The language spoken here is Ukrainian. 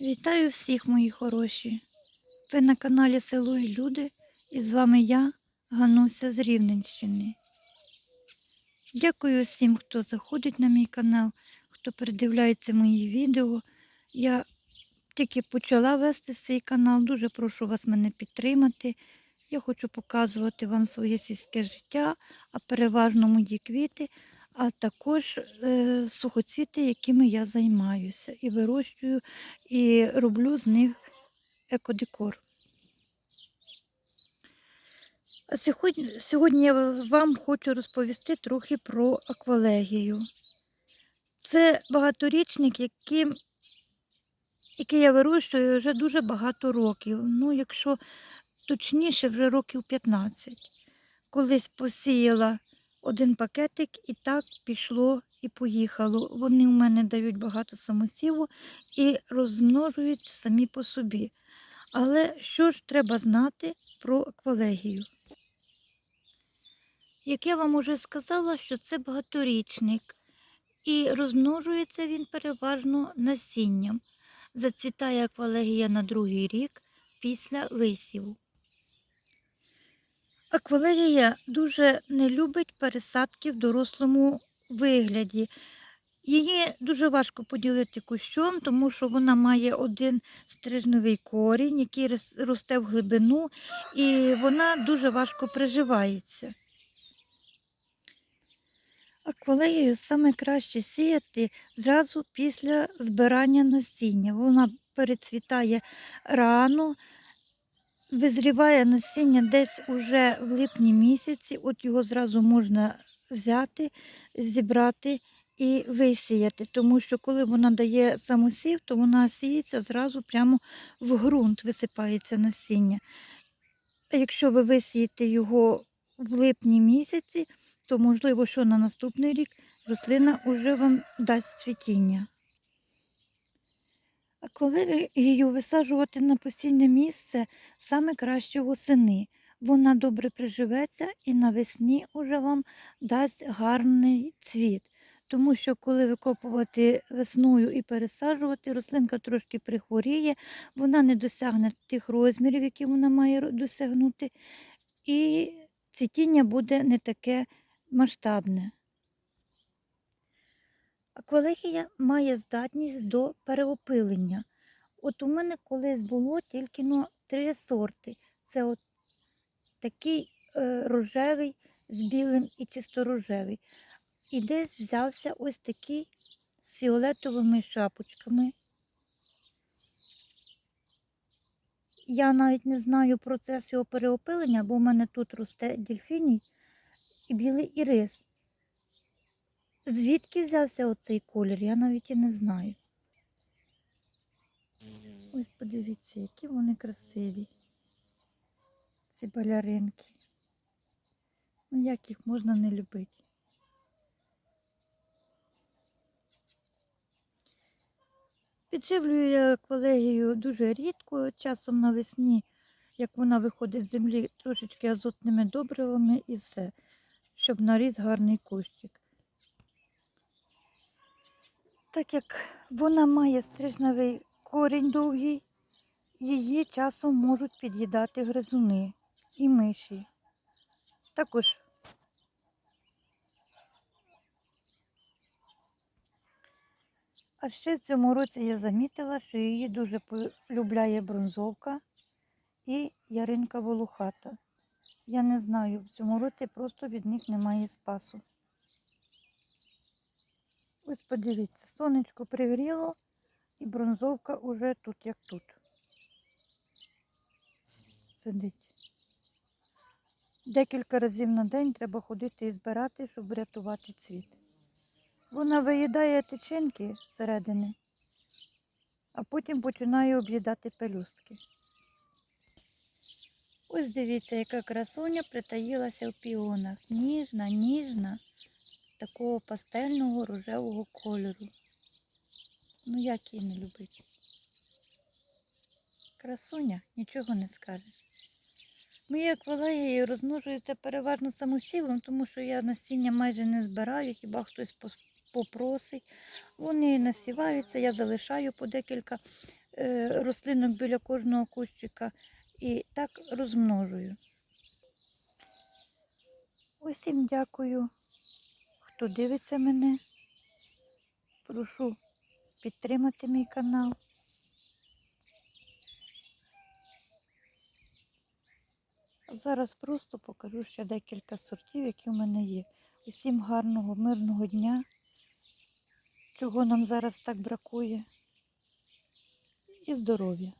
Вітаю всіх, мої хороші. Ви на каналі Село і Люди, і з вами я, Гануся з Рівненщини. Дякую всім, хто заходить на мій канал, хто передивляється мої відео. Я тільки почала вести свій канал, дуже прошу вас мене підтримати. Я хочу показувати вам своє сільське життя, а переважно мої квіти, а також е, сухоцвіти, якими я займаюся і вирощую, і роблю з них екодекор. Сьогодні, сьогодні я вам хочу розповісти трохи про аквалегію. Це багаторічник, яким, який я вирощую вже дуже багато років. Ну, якщо точніше, вже років 15. Колись посіяла один пакетик і так пішло і поїхало. Вони у мене дають багато самосіву і розмножуються самі по собі. Але що ж треба знати про аквалегію? Як я вам уже сказала, що це багаторічник, і розмножується він переважно насінням. Зацвітає аквалегія на другий рік після висіву. Аквалегія дуже не любить пересадки в дорослому вигляді. Її дуже важко поділити кущом, тому що вона має один стрижневий корінь, який росте в глибину, і вона дуже важко приживається. Аквалегію саме краще сіяти зразу після збирання насіння. Вона перецвітає рано, визріває насіння десь уже в липні місяці, от його зразу можна взяти, зібрати і висіяти, тому що коли вона дає самосів, то вона сіється зразу прямо в ґрунт, висипається насіння. А якщо ви висієте його в липні місяці, то можливо, що на наступний рік рослина вже вам дасть цвітіння. А коли її висаджувати на постійне місце, саме краще восени. Вона добре приживеться і навесні вже вам дасть гарний цвіт. Тому що коли викопувати весною і пересаджувати, рослинка трошки прихворіє, вона не досягне тих розмірів, які вона має досягнути, і цвітіння буде не таке масштабне. Аквалегія має здатність до переопилення. От у мене колись було тільки ну, три сорти. Це от такий е, рожевий з білим і чисторожевий. І десь взявся ось такий з фіолетовими шапочками. Я навіть не знаю процес його переопилення, бо в мене тут росте дельфіній і білий ірис. Звідки взявся оцей колір, я навіть і не знаю. Ось подивіться, які вони красиві. Ці баляринки. Ну як їх можна не любити? Підживлюю я колегію дуже рідко, часом навесні, як вона виходить з землі, трошечки азотними добривами і все, щоб наріс гарний кущик. Так як вона має стрижневий корінь довгий, її часом можуть під'їдати гризуни і миші. Також А ще в цьому році я замітила, що її дуже полюбляє бронзовка і яринка волохата. Я не знаю, в цьому році просто від них немає спасу. Ось подивіться, сонечко пригріло і бронзовка уже тут, як тут. Сидить. Декілька разів на день треба ходити і збирати, щоб врятувати цвіт. Вона виїдає тичинки зсередини, а потім починає об'їдати пелюстки. Ось дивіться, яка красуня притаїлася в піонах. Ніжна, ніжна, такого пастельного рожевого кольору. Ну як її не любити? Красуня, нічого не скажеш. Мої аквалегії розмножуються переважно самосівом, тому що я насіння майже не збираю, хіба хтось попросить. Вони насіваються, я залишаю по декілька е, рослинок біля кожного кущика і так розмножую. Усім дякую, хто дивиться мене. Прошу підтримати мій канал. Зараз просто покажу ще декілька сортів, які в мене є. Усім гарного, мирного дня, чого нам зараз так бракує, і здоров'я.